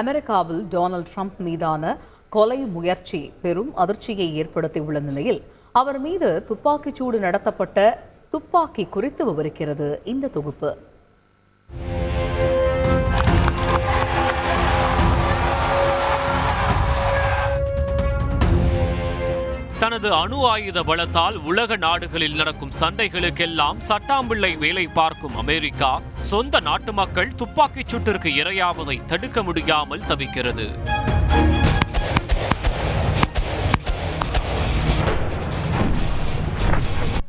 அமெரிக்காவில் Donald Trump மீதான கொலை முயற்சி பெரும் அதிர்ச்சியை ஏற்படுத்தியுள்ள நிலையில் அவர் மீது துப்பாக்கிச்சூடு நடத்தப்பட்ட துப்பாக்கி குறித்து விவரிக்கிறது இந்த தொகுப்பு. தனது அணு ஆயுத பலத்தால் உலக நாடுகளில் நடக்கும் சண்டைகளுக்கெல்லாம் சட்டாம்பிள்ளை வேலை பார்க்கும் அமெரிக்கா சொந்த நாட்டு மக்கள் துப்பாக்கிச் சுட்டிற்கு இரையாவதை தடுக்க முடியாமல் தவிக்கிறது.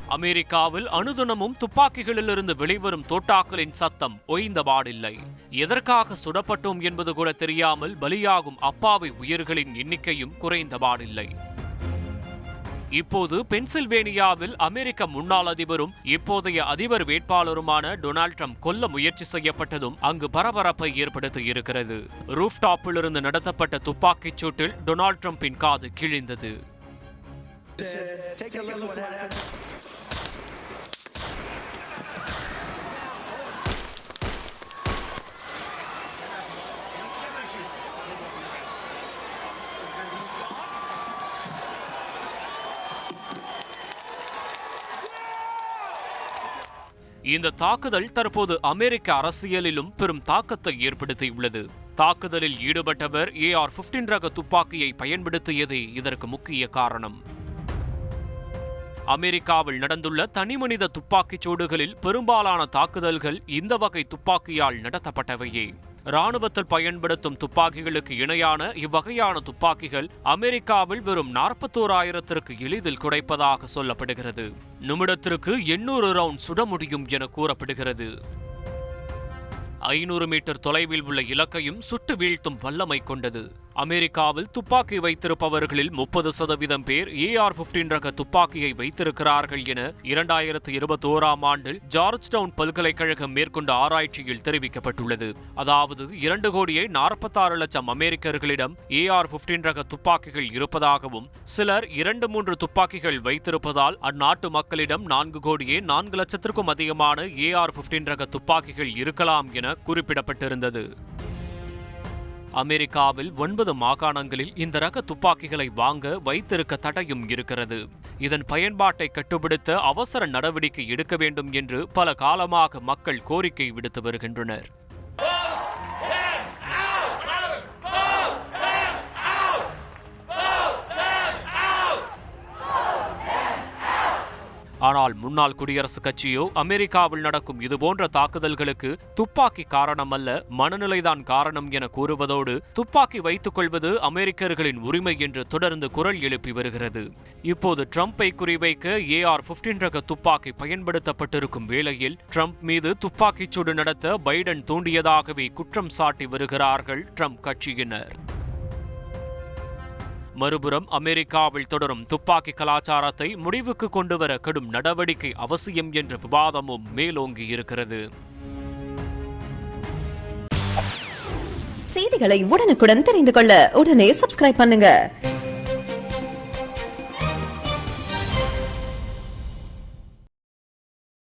அமெரிக்காவில் அனுதினமும் துப்பாக்கிகளிலிருந்து வெளிவரும் தோட்டாக்களின் சத்தம் ஓய்ந்தபாடில்லை எதற்காக சுடப்பட்டோம் என்பது கூட தெரியாமல் பலியாகும் அப்பாவி உயிர்களின் எண்ணிக்கையும் குறைந்தபாடில்லை இப்போது பென்சில்வேனியாவில் அமெரிக்க முன்னாள் அதிபரும் இப்போதைய அதிபர் வேட்பாளருமான டொனால்ட் ட்ரம்ப் கொல்ல முயற்சி செய்யப்பட்டதும் அங்கு பரபரப்பை ஏற்படுத்தி இருக்கிறது. ரூஃப்டாப்பிலிருந்து நடத்தப்பட்ட துப்பாக்கிச் சூட்டில் டொனால்ட் ட்ரம்பின் காது கிழிந்தது. இந்த தாக்குதல் தற்போது அமெரிக்க அரசியலிலும் பெரும் தாக்கத்தை ஏற்படுத்தியுள்ளது. தாக்குதலில் ஈடுபட்டவர் ஏஆர் 15 ரக துப்பாக்கியை பயன்படுத்தியதே இதற்கு முக்கிய காரணம். அமெரிக்காவில் நடந்துள்ள தனிமனித துப்பாக்கிச் சூடுகளில் பெரும்பாலான தாக்குதல்கள் இந்த வகை துப்பாக்கியால் நடத்தப்பட்டவையே. ராணுவத்தில் பயன்படுத்தும் துப்பாக்கிகளுக்கு இணையான இவ்வகையான துப்பாக்கிகள் அமெரிக்காவில் வெறும் நாற்பத்தோராயிரத்திற்கு எளிதில் குடைப்பதாக சொல்லப்படுகிறது. நிமிடத்திற்கு எண்ணூறு ரவுண்ட் சுட முடியும் என கூறப்படுகிறது. ஐநூறு மீட்டர் தொலைவில் உள்ள இலக்கையும் சுட்டு வீழ்த்தும் வல்லமை கொண்டது. அமெரிக்காவில் துப்பாக்கி வைத்திருப்பவர்களில் முப்பது சதவீதம் பேர் ஏஆர் 15 ரக துப்பாக்கியை வைத்திருக்கிறார்கள் என இரண்டாயிரத்து இருபத்தி ஓராம் ஆண்டில் ஜார்ஜ் டவுன் பல்கலைக்கழகம் மேற்கொண்ட ஆராய்ச்சியில் தெரிவிக்கப்பட்டுள்ளது. அதாவது இரண்டு கோடியே நாற்பத்தாறு லட்சம் அமெரிக்கர்களிடம் ஏஆர் 15 ரக துப்பாக்கிகள் இருப்பதாகவும் சிலர் இரண்டு மூன்று துப்பாக்கிகள் வைத்திருப்பதால் அந்நாட்டு மக்களிடம் நான்கு கோடியே நான்கு லட்சத்திற்கும் அதிகமான ஏஆர் 15 ரக துப்பாக்கிகள் இருக்கலாம் என குறிப்பிடப்பட்டிருந்தது. அமெரிக்காவில் ஒன்பது மாகாணங்களில் இந்த ரக துப்பாக்கிகளை வாங்க வைத்திருக்க தடையும் இருக்கிறது. இதன் பயன்பாட்டை கட்டுப்படுத்த அவசர நடவடிக்கை எடுக்க வேண்டும் என்று பல காலமாக மக்கள் கோரிக்கை விடுத்து வருகின்றனர். ஆனால் முன்னாள் குடியரசுக் கட்சியோ அமெரிக்காவில் நடக்கும் இதுபோன்ற தாக்குதல்களுக்கு துப்பாக்கி காரணம் அல்ல மனநிலைதான் காரணம் என கூறுவதோடு துப்பாக்கி வைத்துக் கொள்வது அமெரிக்கர்களின் உரிமை என்று தொடர்ந்து குரல் எழுப்பி வருகிறது. இப்போது ட்ரம்பை குறிவைக்க ஏஆர் 15 ரக துப்பாக்கி பயன்படுத்தப்பட்டிருக்கும் வேளையில் ட்ரம்ப் மீது துப்பாக்கிச் சூடு நடத்த பைடன் தூண்டியதாகவே குற்றம் சாட்டி வருகிறார்கள் ட்ரம்ப் கட்சியினர். மறுபுறம் அமெரிக்காவில் தொடரும் துப்பாக்கி கலாச்சாரத்தை முடிவுக்கு கொண்டுவர கடும் நடவடிக்கை அவசியம் என்ற விவாதமும் மேலோங்கி இருக்கிறது. செய்திகளை உடனுக்குடன் தெரிந்து கொள்ள உடனே சப்ஸ்கிரைப் பண்ணுங்க.